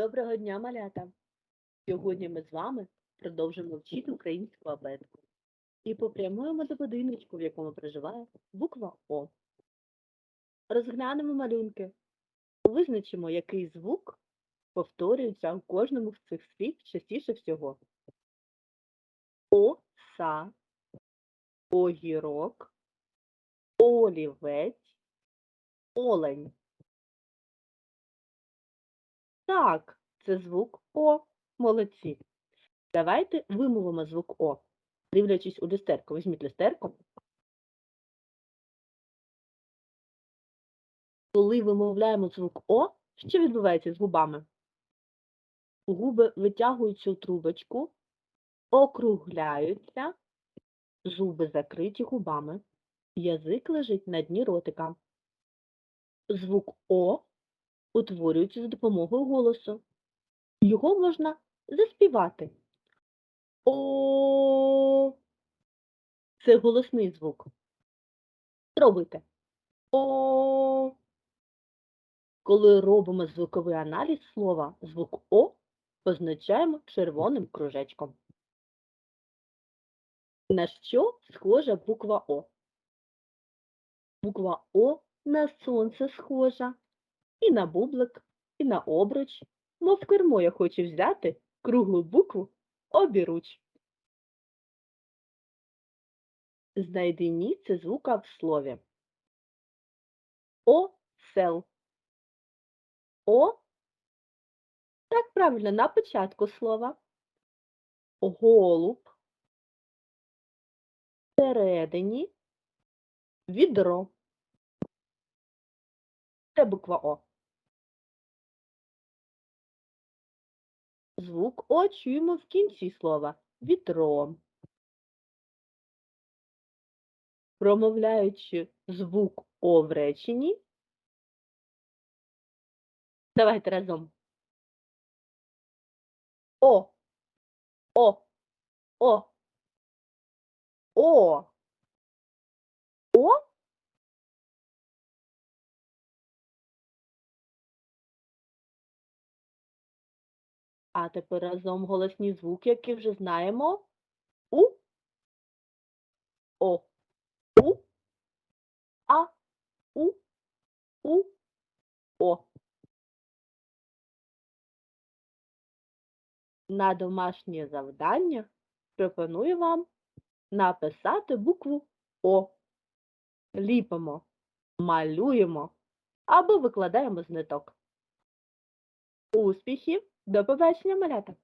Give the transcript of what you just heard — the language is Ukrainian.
Доброго дня, малята! Сьогодні ми з вами продовжимо вчити українську абетку і попрямуємо до будиночку, в якому проживає буква О. Розглянемо малюнки. Визначимо, який звук повторюється у кожному з цих слів частіше всього. Оса, огірок, олівець, олень. Так, це звук О. Молодці. Давайте вимовимо звук О. Дивлячись у люстерку. Візьміть люстерку. Коли вимовляємо звук О, що відбувається з губами? Губи витягуються у трубочку, округляються, зуби закриті губами, язик лежить на дні ротика. Звук О утворюється за допомогою голосу. Його можна заспівати. О. Це голосний звук. Робите. О. Коли робимо звуковий аналіз слова, звук О позначаємо червоним кружечком. На що схожа буква О? Буква О на сонце схожа, і на бублик, і на обруч, мов кермо я хочу взяти круглу букву обіруч. Знайди місце звука в слові. Осел. О. Так правильно, на початку слова. Голуб. Всередині. Відро. Це буква О. Звук О чуємо в кінці слова вітро. Промовляючи звук О в реченні. Давайте разом. О. О. О. О. О. А тепер разом голосні звуки, які вже знаємо. У, О, У, А, У, У, О. На домашнє завдання пропоную вам написати букву О. Ліпимо, малюємо або викладаємо з ниток. Успіхів! До побачення, малята!